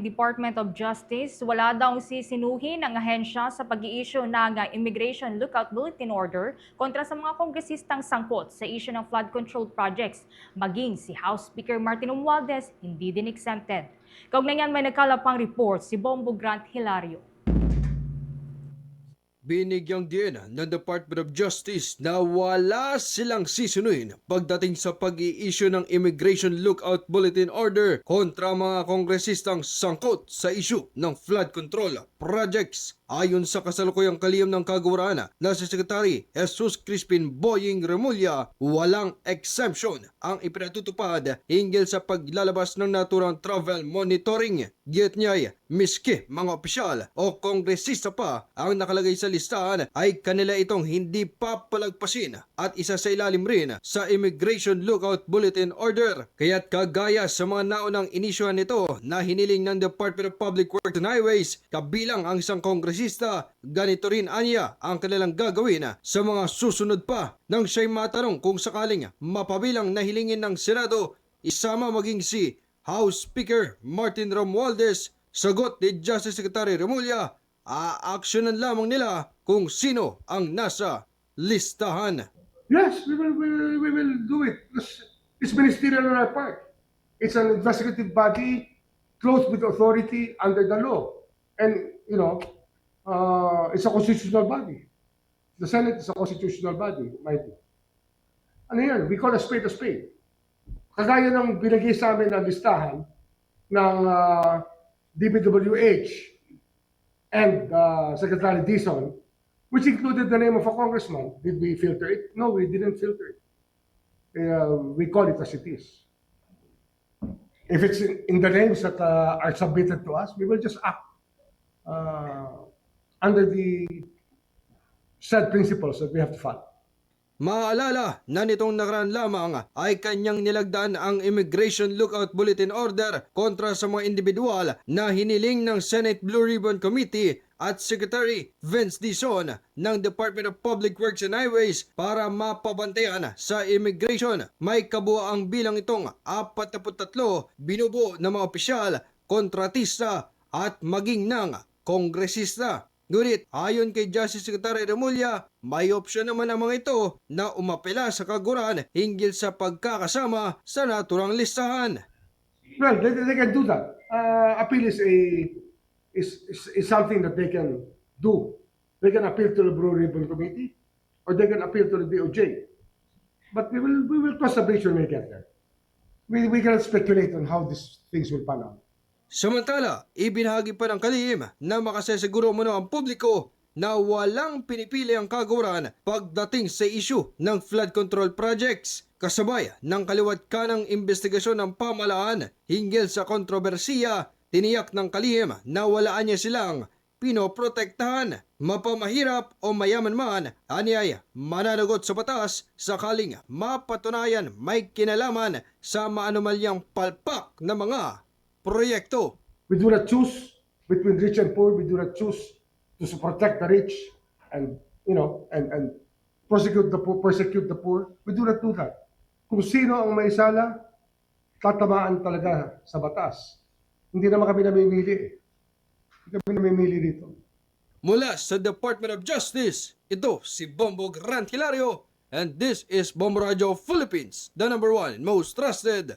Department of Justice, wala daw sisinuhin ang ahensya sa pag-i-issue ng uh, Immigration Lookout Bulletin Order kontra sa mga kongresistang sangkot sa issue ng flood control projects. Maging si House Speaker Martin Romualdez hindi din exempted. Kaugnay niyan may nagkalapang report si Bombo Grant Hilario. Binigyang din ng Department of Justice na wala silang sisunuin pagdating sa pag-i-issue ng Immigration Lookout Bulletin Order kontra mga kongresistang sangkot sa issue ng flood control projects. Ayon sa kasalukuyang kalihim ng kagawaan na si Secretary Jesus Crispin Boying Remulla, walang exemption ang ipinatutupad hinggil sa paglalabas ng naturang travel monitoring. Git niya miski mga opisyal o kongresista pa ang nakalagay sa listahan ay kanila itong hindi papalagpasin at isa sa ilalim rin sa Immigration Lookout Bulletin Order. Kaya't kagaya sa mga naunang inisyuhan nito na hiniling ng Department of Public Works and Highways kabilang ang isang kongresista, ganito rin anya ang kanilang gagawin sa mga susunod pa nang siya'y matanong kung sakaling mapabilang na hilingin ng Senado isama maging si House Speaker Martin Romualdez, sagot ni Justice Secretary Remulla, aaksyonan lamang nila kung sino ang nasa listahan. Yes, we will, we will, we will do it. It's, it's ministerial on our part. It's an investigative body clothed with authority under the law. And, you know, uh, it's a constitutional body. The Senate is a constitutional body, mind you. Ano yan? We call a spade a spade. Kagaya ng binigay sa amin na listahan ng uh, DPWH and uh, Secretary Dizon, which included the name of a congressman. Did we filter it? No, we didn't filter it. Uh, we call it as it is. If it's in, in the names that uh, are submitted to us, we will just act uh, under the said principles that we have to follow. Maalala na nitong nakaraan lamang ay kanyang nilagdaan ang Immigration Lookout Bulletin Order kontra sa mga individual na hiniling ng Senate Blue Ribbon Committee at Secretary Vince Dizon ng Department of Public Works and Highways para mapabantayan sa immigration. May kabuaang bilang itong 43 binubuo ng mga opisyal, kontratista at maging ng kongresista. Ngunit ayon kay Justice Secretary Remulla, may opsyon naman ang mga ito na umapela sa kaguran hinggil sa pagkakasama sa naturang listahan. Well, they, they can do that. Uh, appeal is a is, is is something that they can do. They can appeal to the Blue Ribbon Committee, or they can appeal to the DOJ. But we will we will cross the bridge when we get there. We we cannot speculate on how these things will pan out. Samantala, ibinahagi pa ng kalihim na makasesiguro mo ang publiko na walang pinipili ang kaguran pagdating sa issue ng flood control projects kasabay ng kaliwat kanang investigasyon ng pamalaan hinggil sa kontrobersiya tiniyak ng kalihim na walaan niya silang pinoprotektahan mapamahirap o mayaman man anyay mananagot sa batas sakaling mapatunayan may kinalaman sa maanumalyang palpak na mga proyekto. We do not choose between rich and poor. We do not choose to protect the rich and you know and and prosecute the poor, persecute the poor. We do not do that. Kung sino ang may sala, tatamaan talaga sa batas. Hindi naman kami namimili. eh. Hindi kami namimili dito. Mula sa Department of Justice, ito si Bombo Grant Hilario and this is Bombo Radio Philippines, the number one most trusted